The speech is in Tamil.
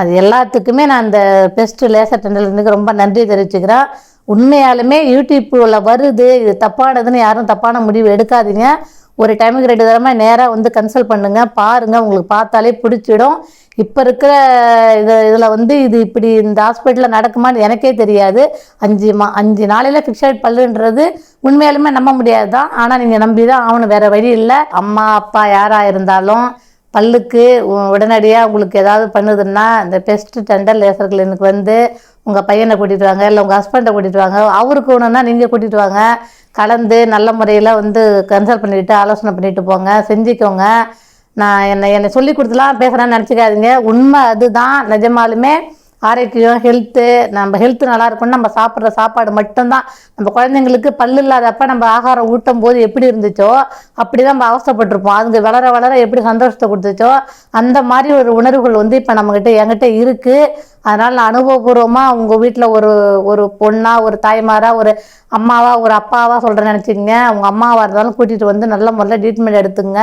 அது எல்லாத்துக்குமே நான் அந்த பெஸ்ட்டு லேசர் டெண்டர்லேருந்து ரொம்ப நன்றி தெரிவிச்சுக்கிறேன். உண்மையாலுமே யூடியூப்பில் வருது இது தப்பானதுன்னு யாரும் தப்பான முடிவு எடுக்காதீங்க. ஒரு டைமுக்கு ரெண்டு தடவை நேராக வந்து கன்சல்ட் பண்ணுங்கள் பாருங்கள் உங்களுக்கு பார்த்தாலே பிடிச்சிடும். இப்போ இருக்கிற இது இதில் வந்து இது இப்படி இந்த ஹாஸ்பிட்டலில் நடக்குமான்னு எனக்கே தெரியாது. அஞ்சு மா அஞ்சு நாளையில் ஃபிக்ஸட் பல்லுன்றது உண்மையாலுமே நம்ப முடியாது தான் ஆனால் நீங்கள் நம்பி தான் ஆகணும் வேறு வழி இல்லை. அம்மா அப்பா யாராக இருந்தாலும் பல்லுக்கு உடனடியாக உங்களுக்கு ஏதாவது பண்ணுதுன்னா இந்த பெஸ்ட் டெண்டர் லேசர் கிளினிக் வந்து உங்கள் பையனை கூட்டிகிட்டு வாங்க இல்லை உங்கள் ஹஸ்பண்டை கூட்டிகிட்டு வாங்க. அவருக்கு ஒன்றுனா நீங்கள் கூட்டிகிட்டு வாங்க. கலந்து நல்ல முறையில் வந்து கன்சல்ட் பண்ணிவிட்டு ஆலோசனை பண்ணிவிட்டு போங்க. செஞ்சுக்கோங்க. நான் என்னை என்னை சொல்லி கொடுத்துலாம் பேசுகிறேன்னு நினச்சிக்காதீங்க. உண்மை அதுதான். நிஜமாலுமே ஆரோக்கியம் ஹெல்த்து நம்ம ஹெல்த் நல்லா இருக்கும்னு நம்ம சாப்பிட்ற சாப்பாடு மட்டும்தான். நம்ம குழந்தைங்களுக்கு பல்லு இல்லாதப்ப நம்ம ஆகாரம் ஊட்டும் போது எப்படி இருந்துச்சோ அப்படி தான் நம்ம அவஸ்தைப்பட்டிருப்போம். அதுங்க வளர வளர எப்படி சந்தோஷத்தை கொடுத்துச்சோ அந்த மாதிரி ஒரு உணர்வுகள் வந்து இப்போ நம்மக்கிட்ட என்கிட்ட இருக்குது அதனால் நான் அனுபவபூர்வமாக உங்கள் வீட்டில் ஒரு ஒரு பொண்ணாக ஒரு தாய்மாராக ஒரு அம்மாவாக ஒரு அப்பாவாக சொல்கிறேன்னு நினச்சிக்கங்க. உங்கள் அம்மாவாக இருந்தாலும் கூட்டிகிட்டு வந்து நல்ல முறையில் ட்ரீட்மெண்ட் எடுத்துங்க.